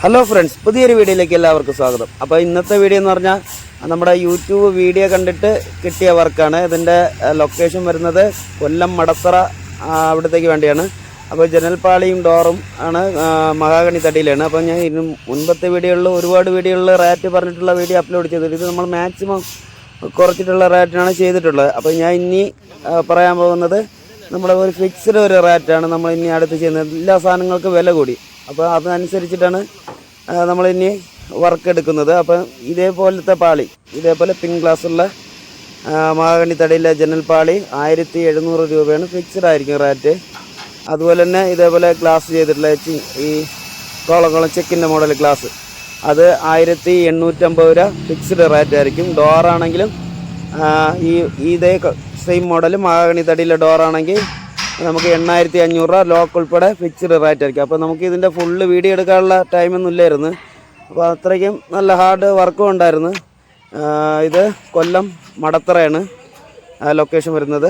Hello friends പുതിയൊരു വീഡിയോയിലേക്ക് എല്ലാവർക്കും സ്വാഗതം. അപ്പോൾ ഇന്നത്തെ വീഡിയോ എന്ന് പറഞ്ഞാൽ നമ്മുടെ യൂട്യൂബ് വീഡിയോ കണ്ടിട്ട് കിട്ടിയ വർക്കാണ്. ഇതിന്റെ ലൊക്കേഷൻ വരുന്നത് കൊല്ലം മടത്തറ അവിടത്തേക്ക് വേണ്ടിയാണ്. അപ്പോൾ ജനൽപ്പാളിയും ഡോറും ആണ് മഹാഗണി തടിയിലാണ്. അപ്പോൾ ഞാൻ ഇതിന് മുൻപത്തെ വീഡിയോകളിൽ ഒരുപാട് വീഡിയോകളിൽ റേറ്റ് പറഞ്ഞിട്ടുള്ള വീഡിയോ അപ്ലോഡ് ചെയ്തിട്ട് ഇത് നമ്മൾ മാക്സിമം കുറച്ചിട്ടുള്ള റേറ്റിനാണ് ചെയ്തിട്ടുള്ളത്. അപ്പോൾ ഞാൻ ഇനി പറയാൻ പോകുന്നത് നമ്മുടെ ഒരു ഫിക്സ്ഡ് ഒരു റേറ്റാണ് നമ്മൾ ഇനി അടുത്ത് ചെയ്യുന്നത്. എല്ലാ സാധനങ്ങൾക്കും വില കൂടി. അപ്പോൾ അതനുസരിച്ചിട്ടാണ് നമ്മൾ ഇനി വർക്ക് എടുക്കുന്നത്. അപ്പം ഇതേപോലത്തെ പാളി ഇതേപോലെ പിങ്ക് ഗ്ലാസ്സുള്ള ജനൽ പാളി ആയിരത്തി എഴുന്നൂറ് രൂപയാണ് ഫിക്സഡ് ആയിരിക്കും റേറ്റ് അതുപോലെ തന്നെ ഇതേപോലെ ഗ്ലാസ് ചെയ്തിട്ടുള്ള ഈ കോളം കോളം ചെക്കിന്റെ മോഡൽ ഗ്ലാസ് അത് ആയിരത്തി എണ്ണൂറ്റമ്പത് രൂപ ഫിക്സ്ഡ് റേറ്റ് ആയിരിക്കും. ഡോറാണെങ്കിലും ഈ ഇതേ സെയിം മോഡൽ മാഗണി തടിയിലെ ഡോറാണെങ്കിൽ നമുക്ക് എണ്ണായിരത്തി അഞ്ഞൂറ് രൂപ ലോക്ക് ഉൾപ്പെടെ ഫിക്സ്ഡ് റേറ്റ് ആയിരിക്കും. അപ്പോൾ നമുക്ക് ഇതിന്റെ ഫുള്ള് വീഡിയോ എടുക്കാനുള്ള ടൈമൊന്നും ഇല്ലായിരുന്നു. അപ്പോൾ അത്രയ്ക്കും നല്ല ഹാർഡ് വർക്കും ഉണ്ടായിരുന്നു. ഇത് കൊല്ലം മടത്തറയാണ്. ലൊക്കേഷൻ വരുന്നത്.